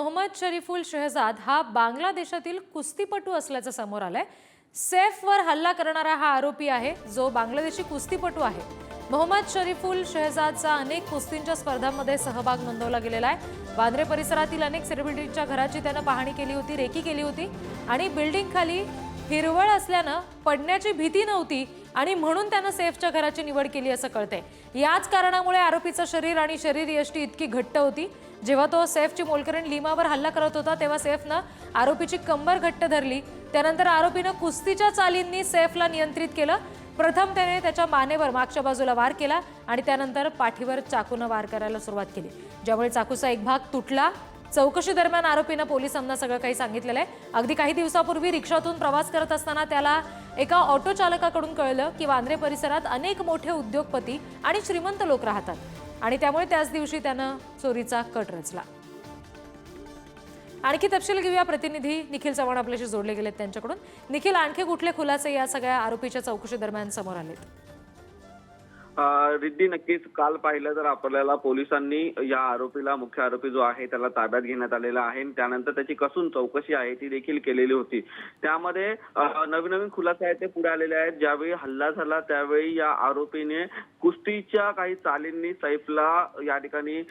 मोहम्मद शरीफुल शहजाद हा बांगलादेशातील कुस्तीपटू असल्याचं समोर आलंय. सेफवर हल्ला करणारा हा आरोपी आहे जो बांगलादेशी कुस्तीपटू आहे. मोहम्मद शरीफुल शहजादचा अनेक कुस्तींच्या स्पर्धांमध्ये सहभाग नोंदवला गेलेला आहे. वांद्रे परिसरातील अनेक सेलिब्रिटीच्या घराची त्यानं पाहणी केली होती रेकी केली होती आणि बिल्डिंग खाली हिरवळ असल्यानं पडण्याची भीती नव्हती आणि म्हणून त्यानं सेफच्या घराची निवड केली असं कळतंय. याच कारणामुळे आरोपीचं शरीर आणि शरीर यष्टी इतकी घट्ट होती. जेव्हा तो सेफची मोलकरण लिमावर हल्ला करत होता तेव्हा सेफनं आरोपीची कंबर घट्ट धरली. त्यानंतर आरोपीनं कुस्तीच्या चालींनी सेफला नियंत्रित केलं. प्रथम त्याने त्याच्या मानेवर मागच्या बाजूला वार केला आणि त्यानंतर पाठीवर चाकूनं वार करायला सुरुवात केली. ज्यामुळे चाकूचा एक भाग तुटला चौकशी दरम्यान आरोपीनं पोलिसांना सगळं काही सांगितलेलं आहे. अगदी काही दिवसापूर्वी रिक्षातून प्रवास करत असताना त्याला एका ऑटो चालकाकडून कळलं की वांद्रे परिसरात अनेक मोठे उद्योगपती आणि श्रीमंत लोक राहतात आणि त्यामुळे त्याच दिवशी त्यानं चोरीचा कट रचला. आणखी तपशील घेऊया. प्रतिनिधी निखिल चव्हाण आपल्याशी जोडले गेलेत त्यांच्याकडून. निखिल आणखी कुठले खुलासे या सगळ्या आरोपीच्या चौकशी दरम्यान समोर आलेत? रिद्धी नक्कीच काल पाहिलं तर आपल्याला पोलिसांनी या आरोपीला मुख्य आरोपी जो आहे त्याला ताब्यात घेण्यात आलेला आहे. आणि त्यानंतर त्याची कसून चौकशी आहे ती देखील केलेली होती. त्यामध्ये नवीन नवीन खुलासे आहेत ते पुढे आलेले आहेत. ज्यावेळी हल्ला झाला त्यावेळी या आरोपीने कुस्तीच्या काही चालींनी सैफला या ठिकाणी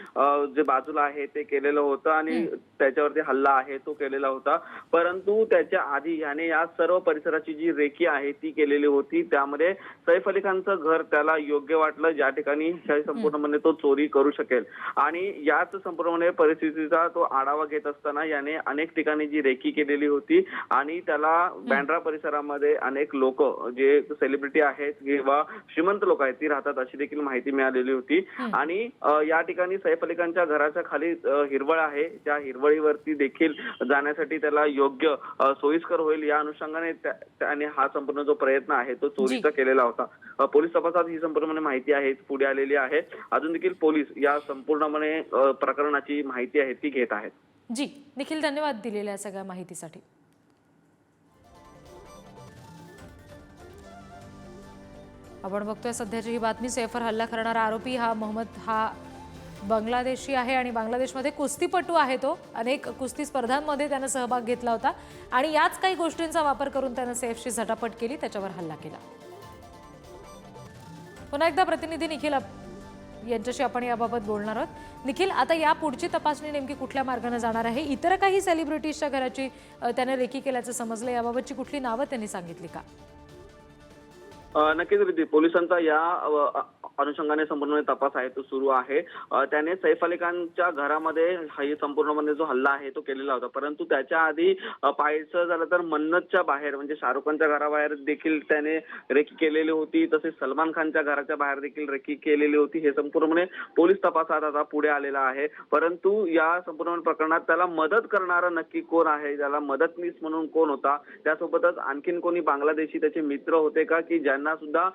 जे बाजूला आहे ते केलेलं होतं. आणि त्याच्यावरती हल्ला आहे तो केलेला होता. परंतु त्याच्या आधी याने या सर्व परिसराची जी रेकी आहे ती केलेली होती. त्यामध्ये सैफ अली खानचं घर त्याला योग्य वाटलं ज्या ठिकाणी संपूर्णपणे तो चोरी करू शकेल. आणि याच संपूर्णपणे परिस्थितीचा तो आढावा घेत असताना याने अनेक ठिकाणी जी रेकी केलेली होती आणि त्याला बँड्रा परिसरामध्ये अनेक लोक जे सेलिब्रिटी आहेत किंवा श्रीमंत लोक आहेत ती राहतात अशी देखील माहिती मिळालेली होती. आणि या ठिकाणी सैफ अली खानच्या घराच्या खाली हिरवळ आहे. त्या हिरवळीवरती देखील जाण्यासाठी त्याला योग्य सोयीस्कर होईल या अनुषंगाने त्या- त्याने हा संपूर्ण जो प्रयत्न आहे तो चोरीचा केलेला होता. पोलीस तपासात ही संपूर्णपणे माहिती आहे पुढे आलेली आहे. अजून देखील पोलीस या संपूर्णपणे प्रकरणाची माहिती आहे ती घेत आहेत. जी निखिल धन्यवाद दिलेल्या सगळ्या माहितीसाठी. आपण बघतोय सध्याची ही बातमी सैफर हल्ला करणारा आरोपी हा मोहम्मद हा बांगलादेशी आहे आणि बांगलादेशमध्ये कुस्तीपटू आहे तो. अनेक कुस्ती स्पर्धांमध्ये त्यानं सहभाग घेतला होता. आणि याच काही गोष्टींचा वापर करून त्यानं सैफशी झटापट केली त्याच्यावर हल्ला केला. पुन्हा एकदा प्रतिनिधी निखिल यांच्याशी आपण याबाबत बोलणार आहोत. निखिल आता या पुढची तपासणी नेमकी कुठल्या मार्गाने जाणार आहे? इतर काही सेलिब्रिटीजच्या घराची त्याने रेखी केल्याचं समजलं याबाबतची कुठली नावं त्यांनी सांगितली का? नक्कीच पोलिसांचा या अनुषंगाने संपूर्ण तपास आहे तो सुरू आहे. त्याने सैफ अली खानच्या घरामध्ये संपूर्णपणे जो हल्ला आहे तो केलेला होता. परंतु त्याच्या आधी पाहायचं झालं तर मन्नतच्या बाहेर म्हणजे शाहरुख खानच्या घराबाहेर देखील त्याने रेकी केलेली होती. तसेच सलमान खानच्या घराच्या बाहेर देखील रेकी केलेली होती. हे संपूर्णपणे पोलीस तपासात आता पुढे आलेला आहे. परंतु या संपूर्ण प्रकरणात त्याला मदत करणारा नक्की कोण आहे? त्याला मदतनीस म्हणून कोण होता? त्यासोबतच आणखीन कोणी बांगलादेशी त्याचे मित्र होते का? की ज्यांना सुद्धा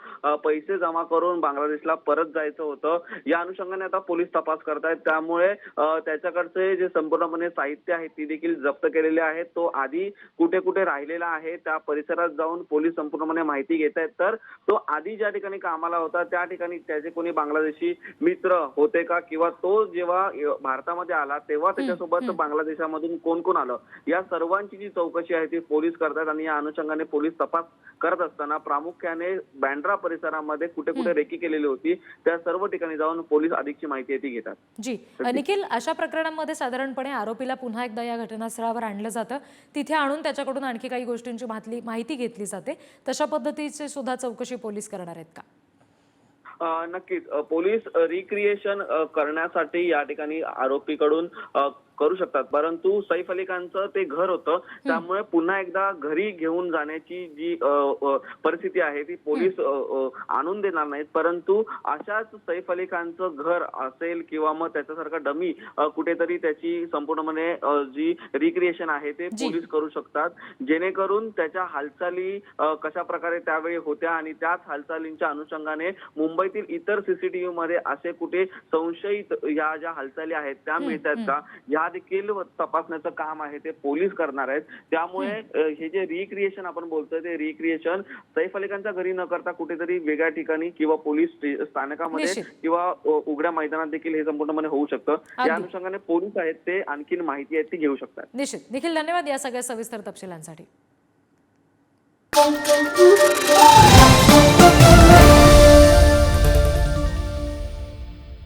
पैसे जमा करून बांगलादेशला परत जायचं होतं. या अनुषंगाने आता पोलीस तपास करतायत. त्यामुळे त्याच्याकडचे जे संपूर्णपणे साहित्य आहे ती देखील जप्त केलेले आहेत. तो आधी कुठे कुठे राहिलेला आहे त्या परिसरात जाऊन पोलीस संपूर्णपणे माहिती घेत आहेत. तर तो आधी ज्या ठिकाणी कामाला होता त्या ठिकाणी त्याचे कोणी बांगलादेशी मित्र होते का? किंवा तो जेव्हा भारतामध्ये आला तेव्हा त्याच्यासोबत बांगलादेशामधून कोण कोण आलं? या सर्वांची जी चौकशी आहे ती पोलीस करतात आणि या अनुषंगाने पोलीस तपास करत असताना प्रामुख्याने बँड्रा परिसरामध्ये कुठे कुठे रेकी केलेली होती. त्या सर्व ठिकाणी जाऊन पोलीस अधिकची माहिती ती घेतात. जी निखिल अशा प्रकरणांमध्ये साधारणपणे आरोपीला पुन्हा एकदा या घटनास्थळावर आणलं जातं. तिथे आणून त्याच्याकडून आणखी काही गोष्टींची माहिती माहिती घेतली जाते. तशा पद्धतीची सुद्धा चौकशी पोलीस करणार आहेत का? नक्कीच. पोलीस रिक्रिएशन करण्यासाठी या ठिकाणी आरोपीकडून करू शकतात. परंतु सैफ अली खानचं ते घर होतं. त्यामुळे पुन्हा एकदा घरी घेऊन जाण्याची जी परिस्थिती आहे ती पोलीस आणून देणार नाहीत. परंतु अशाच सैफ अली खानचं घर असेल किंवा मग त्याच्यासारखं डमी कुठेतरी त्याची संपूर्णपणे जी रिक्रिएशन आहे ते. पोलीस करू शकतात. जेणेकरून त्याच्या हालचाली कशा प्रकारे त्यावेळी होत्या आणि त्याच हालचालींच्या अनुषंगाने मुंबईतील इतर सीसीटीव्ही मध्ये असे कुठे संशयित या ज्या हालचाली आहेत त्या मिळतात का? या हा देखील तपासण्याचं काम आहे ते पोलीस करणार आहेत. त्यामुळे हे जे रिक्रिएशन आपण बोलतोय ते रिक्रिएशन सैफ अली खानच्या घरी न करता कुठेतरी वेगळ्या ठिकाणी किंवा पोलीस स्थानकामध्ये. किंवा उघड्या मैदानात देखील हे संपूर्णपणे होऊ शकतं. अगदी. या अनुषंगाने पोलीस आहेत ते आणखीन माहिती आहे ती घेऊ शकतात. निश्चित. निखिल धन्यवाद या सगळ्या सविस्तर तपशिलांसाठी.